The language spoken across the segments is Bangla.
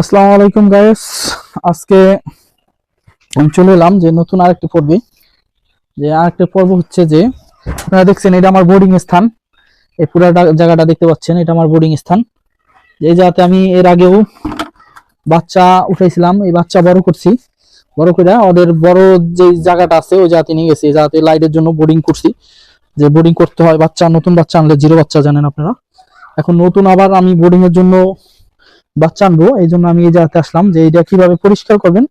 আসসালামু আলাইকুম গাইস আজকে আমি চলে এলাম যে নতুন আরেকটি পর্বে। যে আরেকটি পর্ব হচ্ছে যে, আপনারা দেখছেন এটা আমার বোর্ডিং স্থান। এই পুরো জায়গাটা দেখতে পাচ্ছেন, এটা আমার বোর্ডিং স্থান। এই জায়গাতে আমি এর আগেও বাচ্চা উঠাইছিলাম, এই বাচ্চা বড় করছি। বড় করে ওদের বড় যে জায়গাটা আছে, ওই জায়গাতে নিয়ে গেছি। জায়গাতে লাইটের জন্য বোর্ডিং করছি। যে বোর্ডিং করতে হয়, বাচ্চা, নতুন বাচ্চা আনলে, জিরো বাচ্চা জানেন আপনারা। এখন নতুন আবার আমি বোর্ডিং এর জন্য বাচ্চা আনব, এই জন্য আমি এই জায়গাতে আসলাম যে এটা কীভাবে পরিষ্কার করবেন,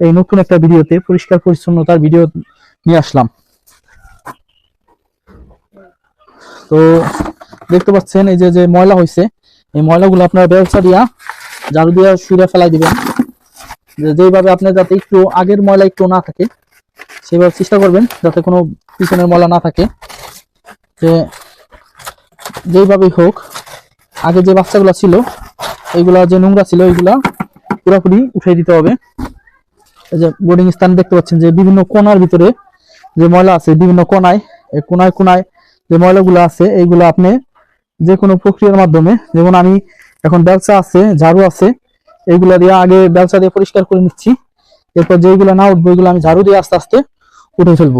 এই নতুন একটা ভিডিওতে পরিষ্কার পরিচ্ছন্নতার ভিডিও নিয়ে আসলাম। তো দেখতে পাচ্ছেন এই যে যে ময়লা হয়েছে এই ময়লাগুলো আপনারা ব্যবসা দিয়া ঝাড়ু দিয়া শুয়ে ফেলাই দিবেন। যে যেভাবে আপনার যাতে একটু আগের ময়লা একটু না থাকে সেভাবে চেষ্টা করবেন যাতে কোনো পিছনের ময়লা না থাকে। যে যেইভাবেই হোক, আগে যে বাচ্চাগুলো ছিল এইগুলা যে নোংরা ছিল, এইগুলা পুরোপুরি উঠিয়ে দিতে হবে। এই যে বোর্ডিং স্থান দেখতে পাচ্ছেন যে বিভিন্ন কোনার ভিতরে যে ময়লা আছে, বিভিন্ন কোনায়, এই কোনায় কোনায় যে ময়লাগুলো আছে, এইগুলো আপনি যে কোনো প্রক্রিয়ার মাধ্যমে, যেমন আমি এখন ব্যবসা আছে, ঝাড়ু আছে, এইগুলা দিয়ে আগে ব্যবসা দিয়ে পরিষ্কার করে নিচ্ছি। এরপর যেইগুলো না উঠবো ওইগুলো আমি ঝাড়ু দিয়ে আস্তে আস্তে উঠে ফেলব।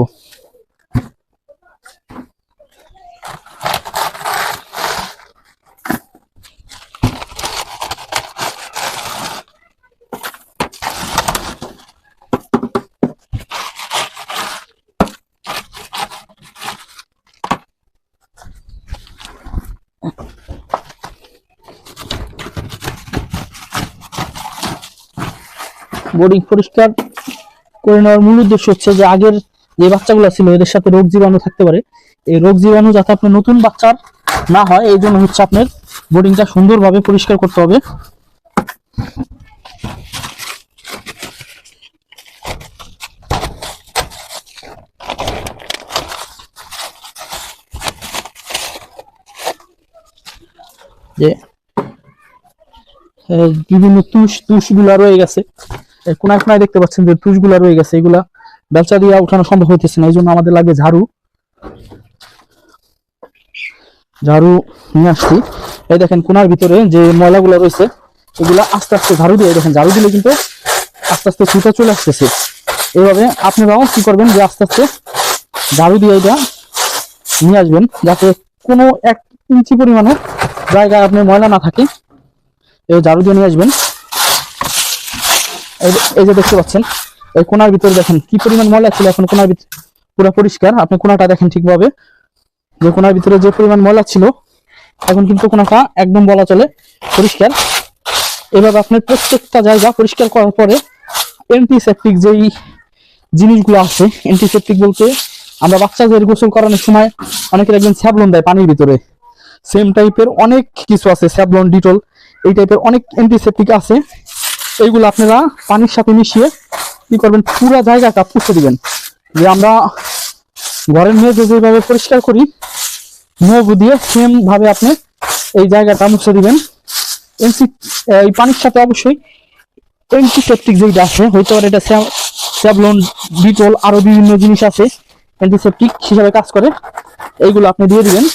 বোর্ডিং পরিষ্কার করে নেওয়ার মূল উদ্দেশ্য হচ্ছে যে আগের যে বাচ্চাগুলো ছিল, এদের সাথে রোগ জীবাণু থাকতে পারে। এই রোগ জীবাণু যাতে আপনার নতুন বাচ্চার না হয়, এই জন্য হচ্ছে আপনার বোর্ডিংটা সুন্দরভাবে পরিষ্কার করতে হবে। যে বিভিন্ন তুষ তুষগুলা রয়ে গেছে। কোনায় কোনায় দেখতে পাচ্ছেন যে তুষগুলা রয়ে গেছে, এগুলা ব্যবসা দিয়ে উঠানো সম্ভব হইতেছে না, এই জন্য আমাদের লাগে ঝাড়ু। ঝাড়ু নিয়ে আসছি। এই দেখেন কোনার ভিতরে যে ময়লাগুলো রয়েছে, এগুলা আস্তে আস্তে ঝাড়ু দিয়ে দেখেন ঝাড়ু দিলে কিন্তু আস্তে আস্তে ছুটে চলে আসতেছে। এইভাবে আপনারাও কি করবেন যে আস্তে আস্তে ঝাড়ু দিয়ে এটা নিয়ে আসবেন, যাতে কোনো এক ইঞ্চি পরিমাণে জায়গায় আপনার ময়লা না থাকে। এই ঝাড়ু দিয়ে নিয়ে আসবেন। এই যে- দেখতে পাচ্ছেন, এই কোনার ভিতরে দেখেন কি পরিমাণ ময়লা ছিল এখন কোনার পুরো পরিষ্কার। আপনি কোনাটা দেখেন ঠিকভাবে। যে কোনার ভিতরে যে পরিমাণ ময়লা ছিল, এখন কিন্তু কোনাটা একদম বলা চলে পরিষ্কার। এভাবে আপনার প্রত্যেকটা জায়গা পরিষ্কার করার পরে অ্যান্টিসেপটিক যেই জিনিসগুলো আছে অ্যান্টিসেপটিক বলতে আমরা বাচ্চাদের গোসল করানোর সময় অনেকের দেখবেন স্যাবলন দেয় পানির ভিতরে। সেম টাইপের অনেক কিছু আছে, স্যাবলন, ডিটল, এই টাইপের অনেক অ্যান্টিসেপটিক আছে। এইগুলো আপনারা পানির সাথে মিশিয়ে কি করবেন? পুরো জায়গাটা পুষে দিবেন। যে আমরা ঘরের মেঝে যেভাবে পরিষ্কার করি মুভ দিয়ে সেম ভাবে আপনি এই জায়গাটা মুছে দিবেন। এনসি- এই পানির সাথে অবশ্যই অ্যান্টিসেপটিক যেটা আছে হয়তো আর এটা স্যা- স্যাবলন, ডিটল, আরও বিভিন্ন জিনিস আছে অ্যান্টিসেপটিক হিসাবে কাজ করে, এইগুলো আপনি দিয়ে দিবেন।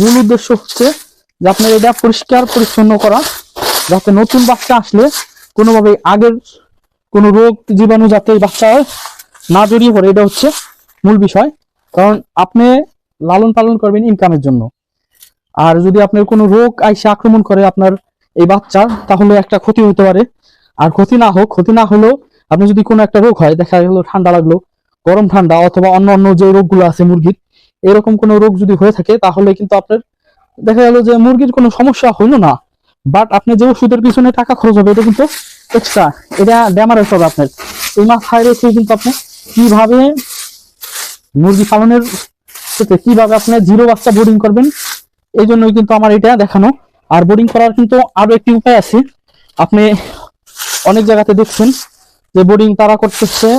মূল উদ্দেশ্য হচ্ছে যে আপনার এটা পরিষ্কার, পরিচ্ছন্ন করা, যাতে নতুন বাচ্চা আসলে কোনোভাবে আগের কোনো রোগ জীবাণু যাতে এই বাচ্চার না জড়িয়ে পড়ে, এটা হচ্ছে মূল বিষয়। কারণ আপনি লালন পালন করবেন ইনকামের জন্য। আর যদি আপনার কোনো রোগ আইসে আক্রমণ করে আপনার এই বাচ্চার তাহলে একটা ক্ষতি হতে পারে। আর ক্ষতি না হোক, ক্ষতি না হলেও আপনি যদি কোনো একটা রোগ হয়, দেখা গেল ঠান্ডা লাগল, গরম ঠান্ডা, অথবা অন্য অন্য যে রোগগুলো আছে মুরগির এরকম কোনো রোগ যদি হয়ে থাকে, তাহলে কিন্তু আপনার, দেখা গেল যে মুরগির কোনো সমস্যা হইল না বাট আপনি যে ওষুধের পিছনে টাকা খরচ হবে, এটা কিন্তু এক্সট্রা এটা ড্যামারেজ হবে আপনার। এই মাথায় রেখে কিন্তু আপনি কীভাবে মুরগি পালনের ক্ষেত্রে কীভাবে আপনি জিরো বাচ্চা বোর্ডিং করবেন, এই জন্যই কিন্তু আমার এটা দেখানো। আর বোর্ডিং করার কিন্তু আরও একটি উপায় আছে। আপনি অনেক জায়গাতে দেখছেন যে বোর্ডিং তারা করতেছে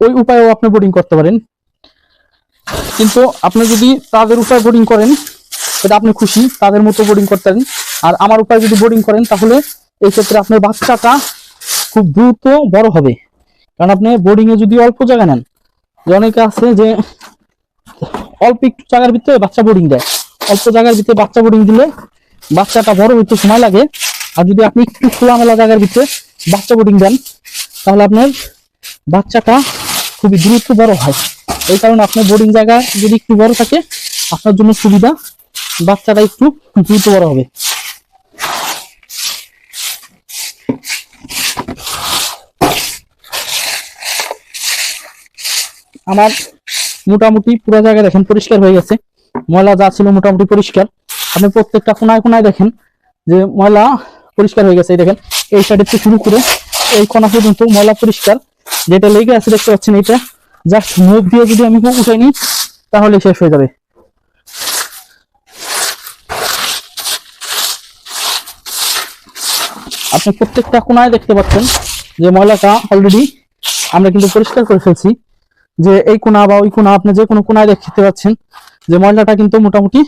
ওই উপায়েও আপনি বোর্ডিং করতে পারেন। কিন্তু আপনি যদি তাদের উপায় বোর্ডিং করেন সেটা আপনি খুশি, তাদের মতো বোর্ডিং করতে পারেন। আর আমার উপায় যদি বোর্ডিং করেন, তাহলে এই ক্ষেত্রে আপনার বাচ্চাটা খুব দ্রুত বড় হবে। কারণ আপনি বোর্ডিং এ যদি অল্প জায়গা নেন, যে অনেকে আছে যে অল্প একটু জায়গার ভিতরে বাচ্চা বোর্ডিং দেয়। অল্প জায়গার ভিতরে বাচ্চা বোর্ডিং দিলে বাচ্চাটা বড় হইতে সময় লাগে। আর যদি আপনি একটু খোলামেলা জায়গার ভিতরে বাচ্চা বোর্ডিং দেন, তাহলে আপনার বাচ্চাটা খুবই দ্রুত বড় হয়। এই কারণে আপনার বোর্ডিং জায়গা যদি একটু বড় থাকে, আপনার জন্য সুবিধা। বাচ্চাটা একটু দ্রুত বড় হবে। আমার মোটামুটি পুরো জায়গা দেখেন পরিষ্কার হয়ে গেছে। ময়লা যা ছিল মোটামুটি পরিষ্কার। আপনি প্রত্যেকটা কোনায় কোনায় দেখেন যে ময়লা পরিষ্কার হয়ে গেছে। এই দেখেন, এই সাইডে থেকে শুরু করে, এই কোনা পর্যন্ত ময়লা পরিষ্কার। যেটা লেগে আছে দেখতে পাচ্ছেন এটা। জাস্ট মুখ দিয়ে যদি আমি উঠাই নিই, তাহলে শেষ হয়ে যাবে। আপনি প্রত্যেকটা কোনায় দেখতে পাচ্ছেন যে ময়লাটা অলরেডি আমরা কিন্তু পরিষ্কার করে ফেলছি যে এই কোনা বা ওই কোনা, আপনি যে কোনো কোনায় দেখতে পাচ্ছেন যে ময়লাটা কিন্তু মোটামুটি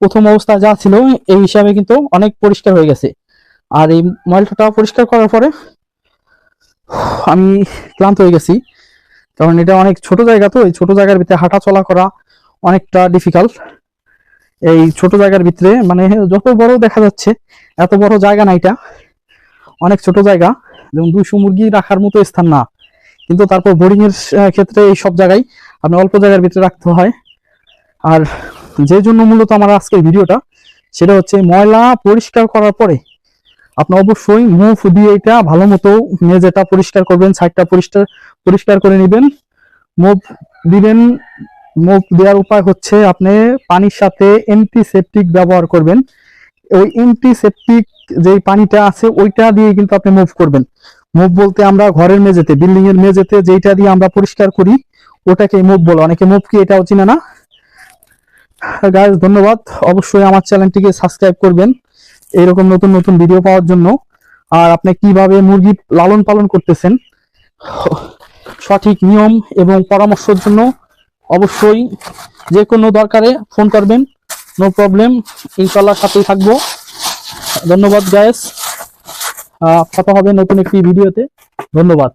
প্রথম অবস্থা যা ছিল, এই হিসাবে কিন্তু অনেক পরিষ্কার হয়ে গেছে। আর এই ময়লাটা পরিষ্কার করার পরে আমি ক্লান্ত হয়ে গেছি। কারণ এটা অনেক ছোট জায়গা তো, এই ছোট জায়গার ভিতরে হাঁটা চলা করা অনেকটা ডিফিকাল্ট এই ছোট জায়গার ভিতরে মানে যত বড় দেখা যাচ্ছে, এত বড় জায়গা না এটা। অনেক ছোট জায়গা, যেমন দুইশো মুরগি রাখার মতো স্থান না। কিন্তু তারপর বোর্ডিং এর ক্ষেত্রে এই সব জায়গায় আপনি অল্প জায়গার ভিতরে রাখতে হয়। আর যে জন্য মূলত আমার আজকের ভিডিওটা, সেটা হচ্ছে ময়লা পরিষ্কার করার পরে আপনি অবশ্যই মুভ দিয়ে এটা ভালো মতো মেঝেটা পরিষ্কার করবেন, সাইডটা পরিষ্কার পরিষ্কার করে নেবেন। মুভ দিবেন মুভ দেওয়ার উপায় হচ্ছে আপনি পানির সাথে অ্যান্টিসেপটিক ব্যবহার করবেন। ওই অ্যান্টিসেপটিক যেই পানিটা আছে, ওইটা দিয়ে কিন্তু আপনি মুভ করবেন। মুভ বলতে আমরা ঘরের মেঝেতে বিল্ডিং এর মেঝেতে যেইটা দিয়ে আমরা পরিষ্কার করি, ওটাকে মুভ বলো। অনেকে মুভ কি এটাও চিনে না। গাইজ ধন্যবাদ। অবশ্যই আমার চ্যানেলটিকে সাবস্ক্রাইব করবেন। এইরকম নতুন নতুন ভিডিও পাওয়ার জন্য। আর আপনি কীভাবে মুরগি লালন পালন করতেছেন, সঠিক নিয়ম এবং পরামর্শের জন্য অবশ্যই যে কোনো দরকারে ফোন করবেন। নো প্রবলেম ইনশাল্লাহ সাথেই থাকব। ধন্যবাদ গায়েস কথা হবে নতুন একটি ভিডিওতে ধন্যবাদ।